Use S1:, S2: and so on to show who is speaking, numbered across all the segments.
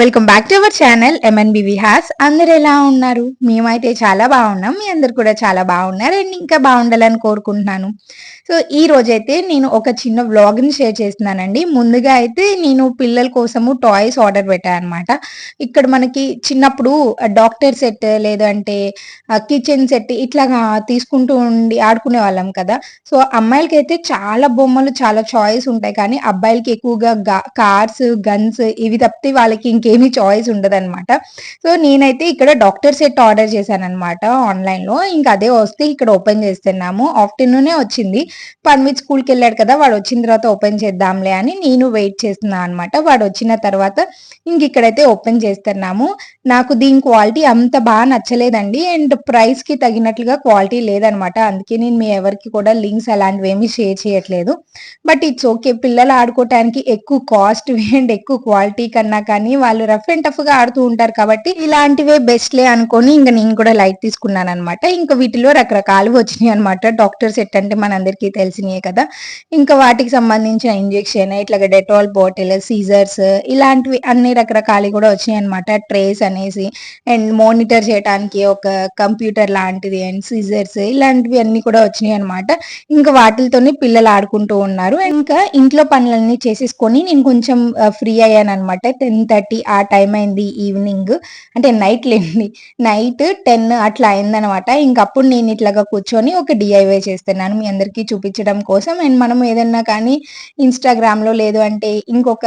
S1: Welcome back to our channel MNB Vihas అందరు ఎలా ఉన్నారు? మేమైతే చాలా బాగున్నాం. మీ అందరు కూడా చాలా బాగున్నారు. అండ్ ఇంకా బాగుండాలని కోరుకుంటున్నాను. సో ఈ రోజైతే నేను ఒక చిన్న వ్లాగ్ని షేర్ చేస్తున్నానండి. ముందుగా అయితే నేను పిల్లల కోసము టాయ్స్ ఆర్డర్ పెట్టాను అనమాట ఇక్కడ మనకి చిన్నప్పుడు డాక్టర్ సెట్ లేదంటే కిచెన్ సెట్ ఇట్లాగా తీసుకుంటూ ఉండి ఆడుకునే వాళ్ళం కదా. సో అమ్మాయిలకి అయితే చాలా బొమ్మలు చాలా చాయిస్ ఉంటాయి. కానీ అబ్బాయిలకి ఎక్కువగా కార్స్ గన్స్ ఇవి తప్పితే వాళ్ళకి ఇంకేమీ చాయిస్ ఉండదు అనమాట సో నేనైతే ఇక్కడ డాక్టర్ సెట్ ఆర్డర్ చేశాను అనమాట ఆన్లైన్లో ఇంకా అదే వస్తే ఇక్కడ ఓపెన్ చేస్తున్నాము. ఆఫ్టర్నూనే వచ్చింది. పన్విత్ స్కూల్కి వెళ్ళాడు కదా వాడు వచ్చిన తర్వాత ఓపెన్ చేద్దాంలే అని నేను వెయిట్ చేస్తున్నాను అనమాట వాడు వచ్చిన తర్వాత ఇంక ఇక్కడైతే ఓపెన్ చేస్తున్నాము. నాకు దీని క్వాలిటీ అంత బాగా నచ్చలేదండి. అండ్ ప్రైస్కి తగినట్లుగా క్వాలిటీ లేదనమాట అందుకే నేను మీ ఎవరికి కూడా లింక్స్ అలాంటివి ఏమి షేర్ చేయట్లేదు. బట్ ఇట్స్ ఓకే పిల్లలు ఆడుకోవటానికి ఎక్కువ కాస్ట్ అండ్ ఎక్కువ క్వాలిటీ కన్నా కానీ రఫ్ అండ్ టఫ్గా ఆడుతూ ఉంటారు కాబట్టి ఇలాంటివే బెస్ట్లే అనుకొని ఇంకా నేను కూడా లైట్ తీసుకున్నాను అనమాట ఇంకా వీటిలో రకరకాలు వచ్చినాయి అనమాట డాక్టర్ సెట్ అంటే మనందరికీ తెలిసినాయి కదా. ఇంకా వాటికి సంబంధించిన ఇంజెక్షన్ ఇట్లాగా డెటాల్ బాటిల్ సీజర్స్ ఇలాంటివి అన్ని రకరకాలు కూడా వచ్చినాయి అనమాట ట్రేస్ అనేసి అండ్ మానిటర్ చేయడానికి ఒక కంప్యూటర్ లాంటిది అండ్ సీజర్స్ ఇలాంటివి అన్ని కూడా వచ్చినాయి అనమాట ఇంకా వాటితోనే పిల్లలు ఆడుకుంటూ ఉన్నారు. ఇంకా ఇంట్లో పనులన్నీ చేసేసుకొని నేను కొంచెం ఫ్రీ అయ్యాను అనమాట టెన్ థర్టీ ఆ టైం అయింది ఈవినింగ్ అంటే నైట్ లేండి నైట్ టెన్ అట్లా అయిందనమాట. ఇంకప్పుడు నేను ఇట్లాగా కూర్చొని ఒక డిఐవై చేస్తున్నాను. మీ అందరికీ చూపించడం కోసం. అండ్ మనం ఏదన్నా కానీ ఇన్స్టాగ్రామ్లో లేదు అంటే ఇంకొక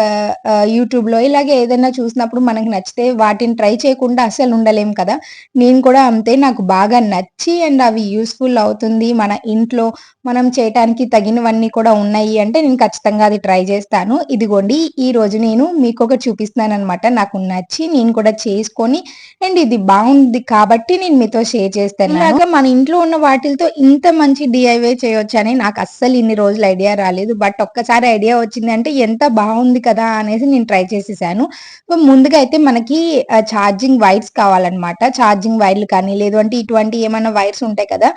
S1: యూట్యూబ్లో ఇలాగే ఏదైనా చూసినప్పుడు మనకు నచ్చితే వాటిని ట్రై చేయకుండా అసలు ఉండలేం కదా. నేను కూడా అంతే. నాకు బాగా నచ్చి అండ్ అవి యూస్ఫుల్ అవుతుంది. మన ఇంట్లో మనం చేయటానికి తగినవన్నీ కూడా ఉన్నాయి అంటే నేను ఖచ్చితంగా అది ట్రై చేస్తాను. ఇదిగోండి ఈ రోజు నేను మీకు ఒక చూపిస్తున్నాను అనమాట నాకు నచ్చి నేను కూడా చేసుకొని అండ్ ఇది బాగుంది కాబట్టి నేను మీతో షేర్ చేస్తాను ఇలాగా మన ఇంట్లో ఉన్న వాటితో ఇంత మంచి డిఐవై చేయొచ్చు అని నాకు అస్సలు ఇన్ని రోజులు ఐడియా రాలేదు. బట్ ఒక్కసారి ఐడియా వచ్చింది అంటే ఎంత బాగుంది కదా అనేసి నేను ట్రై చేసేసాను. ముందుగా అయితే మనకి ఛార్జింగ్ వైర్స్ కావాలన్నమాట. ఛార్జింగ్ వైర్లు కానీ లేదు అంటే ఇటువంటి ఏమైనా వైర్స్ ఉంటాయి కదా.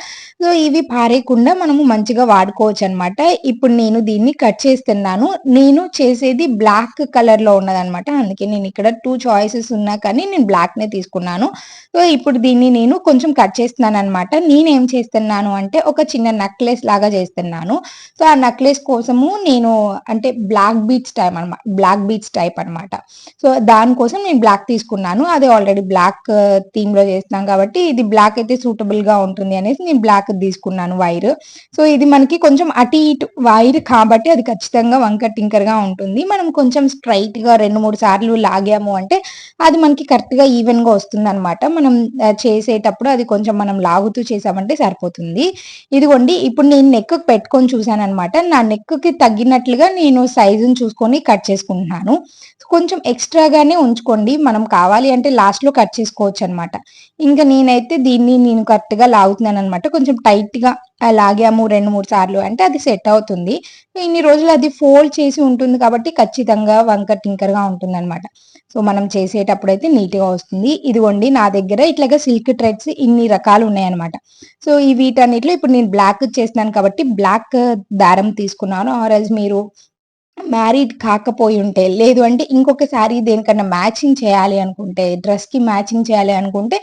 S1: సో ఇవి పారేయకుండా మనము మంచిగా వాడుకోవచ్చు అనమాట ఇప్పుడు నేను దీన్ని కట్ చేస్తున్నాను. నేను చేసేది బ్లాక్ కలర్లో ఉన్నదనమాట అందుకే నేను ఇక్కడ ఇక్కడ టూ చాయిసెస్ ఉన్నా కానీ నేను బ్లాక్ నే తీసుకున్నాను. సో ఇప్పుడు దీన్ని నేను కొంచెం కట్ చేస్తున్నాను అనమాట నేనేం చేస్తున్నాను అంటే ఒక చిన్న నెక్లెస్ లాగా చేస్తున్నాను. సో ఆ నెక్లెస్ కోసము నేను అంటే బ్లాక్ బీట్స్ టైప్ అనమాట బ్లాక్ బీట్స్ టైప్ అనమాట సో దానికోసం నేను బ్లాక్ తీసుకున్నాను. అది ఆల్రెడీ బ్లాక్ థీమ్లో చేస్తున్నాం కాబట్టి ఇది బ్లాక్ అయితే సూటబుల్గా ఉంటుంది అనేసి నేను బ్లాక్ తీసుకున్నాను వైర్ సో ఇది మనకి కొంచెం అటు ఇటు వైర్ కాబట్టి అది ఖచ్చితంగా వంక టింకర్గా ఉంటుంది. మనం కొంచెం స్ట్రైట్గా రెండు మూడు సార్లు లాగాము అంటే అది మనకి కరెక్ట్గా ఈవెన్గా వస్తుంది అనమాట మనం చేసేటప్పుడు అది కొంచెం మనం లాగుతూ చేసామంటే సరిపోతుంది. ఇదిగోండి ఇప్పుడు నేను నెక్ పెట్టుకొని చూసాను అనమాట నా నెక్కి తగ్గినట్లుగా నేను సైజుని చూసుకొని కట్ చేసుకుంటున్నాను. కొంచెం ఎక్స్ట్రాగానే ఉంచుకోండి. మనం కావాలి అంటే లాస్ట్లో కట్ చేసుకోవచ్చు అనమాట ఇంకా నేనైతే దీన్ని నేను కరెక్ట్గా లాగుతున్నాను అనమాట కొంచెం టైట్గా లాగాము రెండు మూడు సార్లు అంటే అది సెట్ అవుతుంది. ఇన్ని రోజులు అది ఫోల్డ్ చేసి ఉంటుంది కాబట్టి ఖచ్చితంగా వంక టింకర్గా ఉంటుంది అనమాట సో మనం చేసేటప్పుడు అయితే నీట్గా వస్తుంది. ఇదిగోండి నా దగ్గర ఇట్లాగా సిల్క్ థ్రెడ్స్ ఇన్ని రకాలు ఉన్నాయన్నమాట. సో ఈ వీటన్నిటిలో ఇప్పుడు నేను బ్లాక్ చేస్తున్నాను కాబట్టి బ్లాక్ దారం తీసుకున్నాను. ఆర్ఎల్స్ మీరు మ్యారీడ్ కాకపోయి ఉంటే లేదు అంటే ఇంకొక శారీ దేనికన్నా మ్యాచింగ్ చేయాలి అనుకుంటే డ్రెస్కి మ్యాచింగ్ చేయాలి అనుకుంటే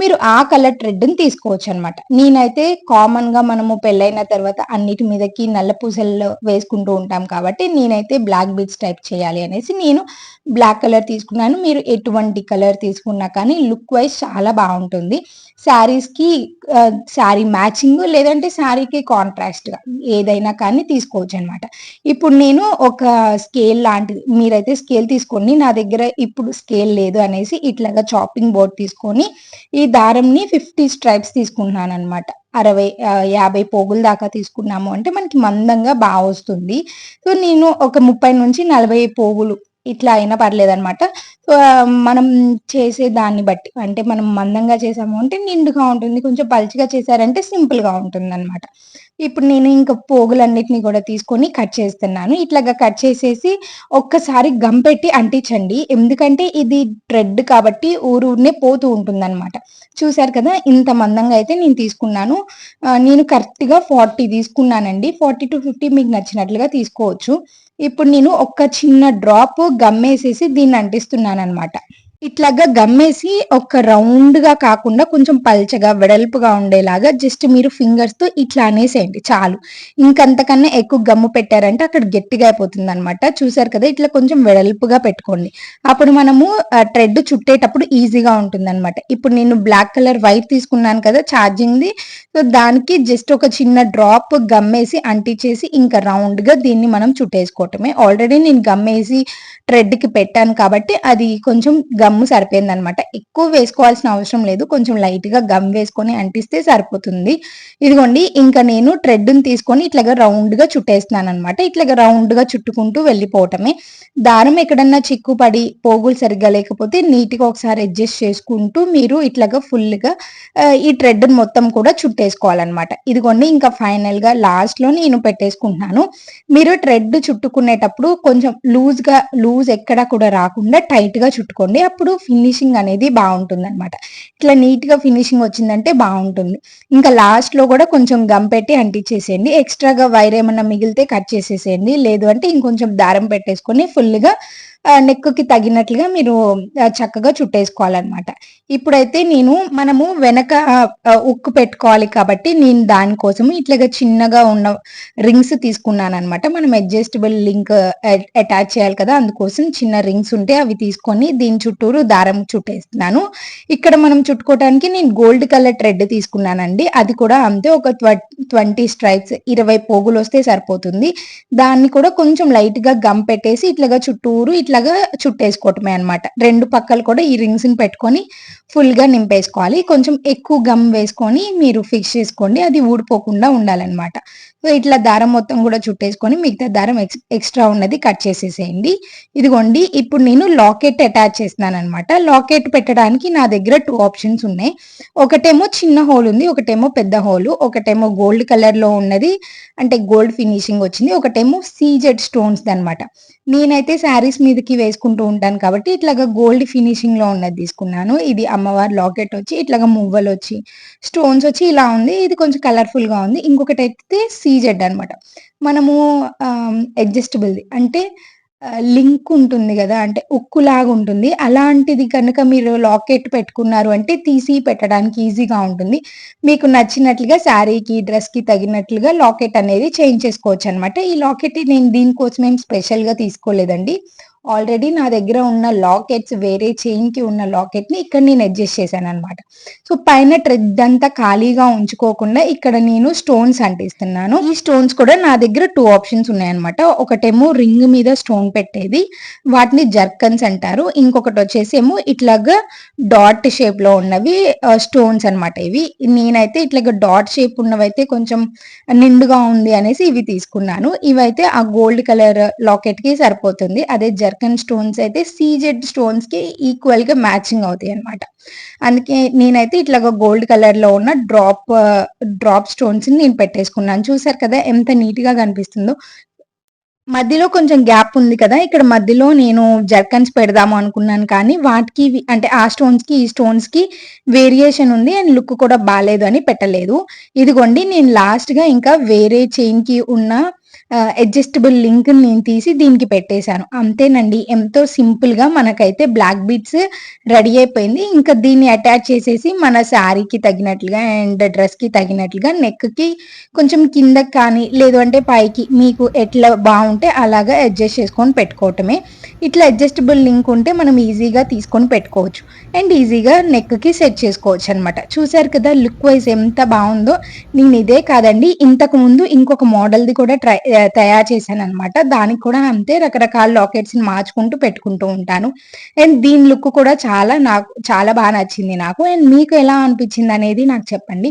S1: మీరు ఆ కలర్ థ్రెడ్ని తీసుకోవచ్చు అనమాట నేనైతే కామన్గా మనము పెళ్ళైన తర్వాత అన్నిటి మీదకి నల్ల పూసలు వేసుకుంటూ ఉంటాం కాబట్టి నేనైతే బ్లాక్ బీట్స్ టైప్ చేయాలి అనేసి నేను బ్లాక్ కలర్ తీసుకున్నాను. మీరు ఎటువంటి కలర్ తీసుకున్నా కానీ లుక్ వైజ్ చాలా బాగుంటుంది. శారీస్కి శారీ మ్యాచింగ్ లేదంటే శారీకి కాంట్రాస్ట్గా ఏదైనా కానీ తీసుకోవచ్చు అనమాట ఇప్పుడు నేను ఒక స్కేల్ లాంటిది మీరైతే స్కేల్ తీసుకోండి. నా దగ్గర ఇప్పుడు స్కేల్ లేదు అనేసి ఇట్లాగా చాపింగ్ బోర్డ్ తీసుకొని ఈ దారంని ఫిఫ్టీ స్ట్రైప్స్ తీసుకుంటున్నాను అనమాట అరవై యాభై పోగుల దాకా తీసుకున్నాము. అంటే మనకి మందంగా బాగా వస్తుంది సో నేను ఒక ముప్పై నుంచి నలభై పోగులు ఇట్లా అయినా పర్లేదనమాట మనం చేసే దాన్ని బట్టి అంటే మనం మందంగా చేసాము అంటే నిండుగా ఉంటుంది కొంచెం పల్చిగా చేశారంటే సింపుల్గా ఉంటుంది అనమాట ఇప్పుడు నేను ఇంకా పోగులన్నిటిని కూడా తీసుకొని కట్ చేస్తున్నాను. ఇట్లాగా కట్ చేసేసి ఒక్కసారి గమ్ పెట్టి అంటించండి. ఎందుకంటే ఇది థ్రెడ్ కాబట్టి ఊరూరినే పోతూ ఉంటుంది అనమాట చూసారు కదా ఇంత మందంగా అయితే నేను తీసుకున్నాను. నేను కరెక్ట్గా ఫార్టీ తీసుకున్నానండి. ఫార్టీ టు ఫిఫ్టీ మీకు నచ్చినట్లుగా తీసుకోవచ్చు. ఇప్పుడు నేను ఒక చిన్న డ్రాప్ గమ్మేసేసి దీన్ని అంటిస్తున్నాను అనమాట ఇట్లాగా గమ్మేసి ఒక రౌండ్గా కాకుండా కొంచెం పల్చగా వెడల్పుగా ఉండేలాగా జస్ట్ మీరు ఫింగర్స్తో ఇట్లా అనేసేయండి చాలు. ఇంకంతకన్నా ఎక్కువ గమ్ము పెట్టారంటే అక్కడ గట్టిగా అయిపోతుంది అనమాట చూసారు కదా ఇట్లా కొంచెం వెడల్పుగా పెట్టుకోండి. అప్పుడు మనము ట్రెడ్ చుట్టేటప్పుడు ఈజీగా ఉంటుంది అనమాట ఇప్పుడు నేను బ్లాక్ కలర్ వైర్ తీసుకున్నాను కదా ఛార్జింగ్ది సో దానికి జస్ట్ ఒక చిన్న డ్రాప్ గమ్మేసి అంటించేసి ఇంకా రౌండ్గా దీన్ని మనం చుట్టేసుకోవటమే. ఆల్రెడీ నేను గమ్మేసి ట్రెడ్కి పెట్టాను కాబట్టి అది కొంచెం గమ్ము సరిపోయింది అనమాట ఎక్కువ వేసుకోవాల్సిన అవసరం లేదు. కొంచెం లైట్గా గమ్ వేసుకొని అంటిస్తే సరిపోతుంది. ఇదిగోండి ఇంకా నేను ట్రెడ్ని తీసుకొని ఇట్లాగా రౌండ్గా చుట్టేస్తున్నాను అనమాట ఇట్లాగా రౌండ్గా చుట్టుకుంటూ వెళ్ళిపోవటమే. దారం ఎక్కడన్నా చిక్కు పడి పోగులు సరిగ్గా లేకపోతే నీట్గా ఒకసారి అడ్జస్ట్ చేసుకుంటూ మీరు ఇట్లాగా ఫుల్గా ఈ ట్రెడ్ని మొత్తం కూడా చుట్టేసుకోవాలన్నమాట ఇదిగోండి ఇంకా ఫైనల్గా లాస్ట్లో నేను పెట్టేసుకుంటున్నాను. మీరు ట్రెడ్ చుట్టుకునేటప్పుడు కొంచెం లూజ్గా లూజ్ ఎక్కడా కూడా రాకుండా టైట్గా చుట్టుకోండి. అప్పుడు ఫినిషింగ్ అనేది బాగుంటుంది అనమాట ఇట్లా నీట్గా ఫినిషింగ్ వచ్చిందంటే బాగుంటుంది. ఇంకా లాస్ట్లో కూడా కొంచెం గమ్ పెట్టి అంటించేసేయండి. ఎక్స్ట్రాగా వైర్ ఏమన్నా మిగిలితే కట్ చేసేసేయండి. లేదు అంటే ఇంకొంచెం దారం పెట్టేసుకొని ఫుల్గా నెక్కి తగినట్లుగా మీరు చక్కగా చుట్టేసుకోవాలన్నమాట. ఇప్పుడైతే నేను మనము వెనక ఉక్కు పెట్టుకోవాలి కాబట్టి నేను దానికోసం ఇట్లాగా చిన్నగా ఉన్న రింగ్స్ తీసుకున్నాను అనమాట మనం అడ్జస్టబుల్ లింక్ అటాచ్ చేయాలి కదా అందుకోసం చిన్న రింగ్స్ ఉంటే అవి తీసుకొని దీని చుట్టూరు దారం చుట్టేస్తున్నాను. ఇక్కడ మనం చుట్టుకోవడానికి నేను గోల్డ్ కలర్ థ్రెడ్ తీసుకున్నానండి. అది కూడా అంతే ఒక ట్వంటీ స్ట్రైప్స్ ఇరవై పోగులు వస్తే సరిపోతుంది. దాన్ని కూడా కొంచెం లైట్గా గమ్ పెట్టేసి ఇట్లాగా చుట్టూరు ఇట్లాగా చుట్టేసుకోవటమే అనమాట రెండు పక్కలు కూడా ఈ రింగ్స్ని పెట్టుకొని ఫుల్గా నింపేసుకోవాలి. కొంచెం ఎక్కువ గమ్ వేసుకొని మీరు ఫిక్స్ చేసుకోండి. అది ఊడిపోకుండా ఉండాలన్నమాట. సో ఇట్లా దారం మొత్తం కూడా చుట్టేసుకొని మిగతా దారం ఎక్స్ట్రా ఉన్నది కట్ చేసేసేయండి. ఇదిగోండి ఇప్పుడు నేను లాకెట్ అటాచ్ చేస్తున్నాను అనమాట లాకెట్ పెట్టడానికి నా దగ్గర టూ ఆప్షన్స్ ఉన్నాయి. ఒకటేమో చిన్న హోల్ ఉంది ఒకటేమో పెద్ద హోల్ ఒకటేమో గోల్డ్ కలర్లో ఉన్నది అంటే గోల్డ్ ఫినిషింగ్ వచ్చింది. ఒకటేమో సీజెడ్ స్టోన్స్ అనమాట నేనైతే శారీస్ మీదకి వేసుకుంటూ ఉంటాను కాబట్టి ఇట్లాగా గోల్డ్ ఫినిషింగ్లో ఉన్నది తీసుకున్నాను. ఇది అమ్మవారి లాకెట్ వచ్చి ఇట్లాగా మువ్వలు వచ్చి స్టోన్స్ వచ్చి ఇలా ఉంది. ఇది కొంచెం కలర్ఫుల్గా ఉంది. ఇంకొకటి అయితే సీజెడ్ అనమాట మనము అడ్జస్టబుల్ది అంటే లింక్ ఉంటుంది కదా అంటే ఉక్కులాగా ఉంటుంది. అలాంటిది కనుక మీరు లాకెట్ పెట్టుకున్నారు అంటే తీసి పెట్టడానికి ఈజీగా ఉంటుంది. మీకు నచ్చినట్లుగా శారీకి డ్రెస్కి తగినట్లుగా లాకెట్ అనేది చేంజ్ చేసుకోవచ్చు అనమాట ఈ లాకెట్ నేను దీనికోసం ఏం స్పెషల్గా తీసుకోలేదండి. ఆల్రెడీ నా దగ్గర ఉన్న లాకెట్స్ వేరే చైన్కి ఉన్న లాకెట్ని ఇక్కడ నేను అడ్జస్ట్ చేశాను అనమాట సో పైన ట్రెడ్ అంతా ఖాళీగా ఉంచుకోకుండా ఇక్కడ నేను స్టోన్స్ అంటిస్తున్నాను. ఈ స్టోన్స్ కూడా నా దగ్గర టూ ఆప్షన్స్ ఉన్నాయన్నమాట. ఒకటేమో రింగ్ మీద స్టోన్ పెట్టేది వాటిని జర్కన్స్ అంటారు. ఇంకొకటి వచ్చేసి ఏమో ఇట్లాగా డాట్ షేప్లో ఉన్నవి స్టోన్స్ అనమాట ఇవి. నేనైతే ఇట్లాగా డాట్ షేప్ ఉన్నవైతే కొంచెం నిండుగా ఉంది అనేసి ఇవి తీసుకున్నాను. ఇవైతే ఆ గోల్డ్ కలర్ లాకెట్కి సరిపోతుంది. అదే జర్కన్ స్టోన్స్ అయితే సీజెడ్ స్టోన్స్కి ఈక్వల్గా మ్యాచింగ్ అవుతాయి అనమాట అందుకే నేనైతే ఇట్లాగా గోల్డ్ కలర్లో ఉన్న డ్రాప్ డ్రాప్ స్టోన్స్ నేను పెట్టేసుకున్నాను. చూసారు కదా ఎంత నీట్గా కనిపిస్తుందో. మధ్యలో కొంచెం గ్యాప్ ఉంది కదా ఇక్కడ మధ్యలో నేను జర్కన్స్ పెడదాము అనుకున్నాను కానీ వాటికి అంటే ఆ స్టోన్స్కి ఈ స్టోన్స్కి వేరియేషన్ ఉంది అండ్ లుక్ కూడా బాగాలేదు అని పెట్టలేదు. ఇదిగోండి నేను లాస్ట్గా ఇంకా వేరే చైన్కి ఉన్న అడ్జస్టబుల్ లింక్ నేను తీసి దీనికి పెట్టేశాను. అంతేనండి ఎంతో సింపుల్గా మనకైతే బ్లాక్ బీట్స్ రెడీ అయిపోయింది. ఇంకా దీన్ని అటాచ్ చేసేసి మన శారీకి తగినట్లుగా అండ్ డ్రెస్కి తగినట్లుగా నెక్కి కొంచెం కిందకి కానీ లేదు అంటే పైకి మీకు ఎట్లా బాగుంటే అలాగా అడ్జస్ట్ చేసుకొని పెట్టుకోవటమే. ఇట్లా అడ్జస్టబుల్ లింక్ ఉంటే మనం ఈజీగా తీసుకొని పెట్టుకోవచ్చు. అండ్ ఈజీగా నెక్కి సెట్ చేసుకోవచ్చు అనమాట చూసారు కదా లుక్ వైజ్ ఎంత బాగుందో. నేను ఇదే కాదండి ఇంతకు ముందు ఇంకొక మోడల్ది కూడా ట్రై తయారు చేశాను అనమాట దానికి కూడా అంతే రకరకాల లాకెట్స్ని మార్చుకుంటూ పెట్టుకుంటూ ఉంటాను. అండ్ దీని లుక్ కూడా చాలా నాకు చాలా బాగా నచ్చింది నాకు. అండ్ మీకు ఎలా అనిపించింది అనేది నాకు చెప్పండి.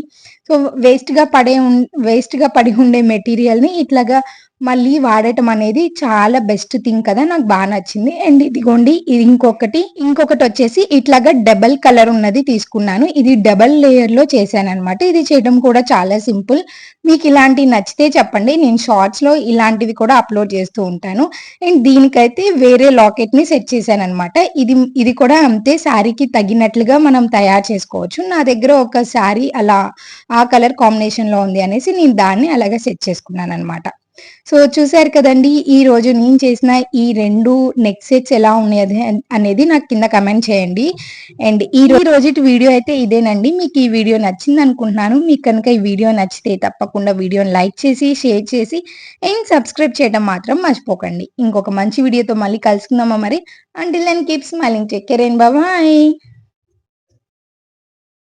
S1: సో వేస్ట్గా పడే వేస్ట్గా పడి ఉండే మెటీరియల్ని ఇట్లాగా మళ్ళీ వాడటం అనేది చాలా బెస్ట్ థింగ్ కదా నాకు బాగా నచ్చింది. అండ్ ఇదిగోండి ఇది ఇంకొకటి. ఇంకొకటి వచ్చేసి ఇట్లాగా డబల్ కలర్ ఉన్నది తీసుకున్నాను. ఇది డబల్ లేయర్లో చేశాను అనమాట ఇది చేయడం కూడా చాలా సింపుల్ మీకు ఇలాంటివి నచ్చితే చెప్పండి. నేను షార్ట్స్లో ఇలాంటివి కూడా అప్లోడ్ చేస్తూ ఉంటాను. అండ్ దీనికైతే వేరే లాకెట్ని సెట్ చేశాను అనమాట ఇది ఇది కూడా అంతే. శారీకి తగినట్లుగా మనం తయారు చేసుకోవచ్చు. నా దగ్గర ఒక శారీ అలా ఆ కలర్ కాంబినేషన్లో ఉంది అనేసి నేను దాన్ని అలాగే సెట్ చేసుకున్నాను అనమాట సో చూసారు కదండి ఈ రోజు నేను చేసిన ఈ రెండు నెక్ సెట్స్ ఎలా ఉన్నాయి అనేది నాకు కింద కమెంట్ చేయండి. అండ్ ఈ రోజు వీడియో అయితే ఇదేనండి. మీకు ఈ వీడియో నచ్చింది అనుకుంటున్నాను. మీకు కనుక ఈ వీడియో నచ్చితే తప్పకుండా వీడియోని లైక్ చేసి షేర్ చేసి అండ్ సబ్స్క్రైబ్ చేయడం మాత్రం మర్చిపోకండి. ఇంకొక మంచి వీడియోతో మళ్ళీ కలుసుకుందామా మరి? Until then keep smiling take care and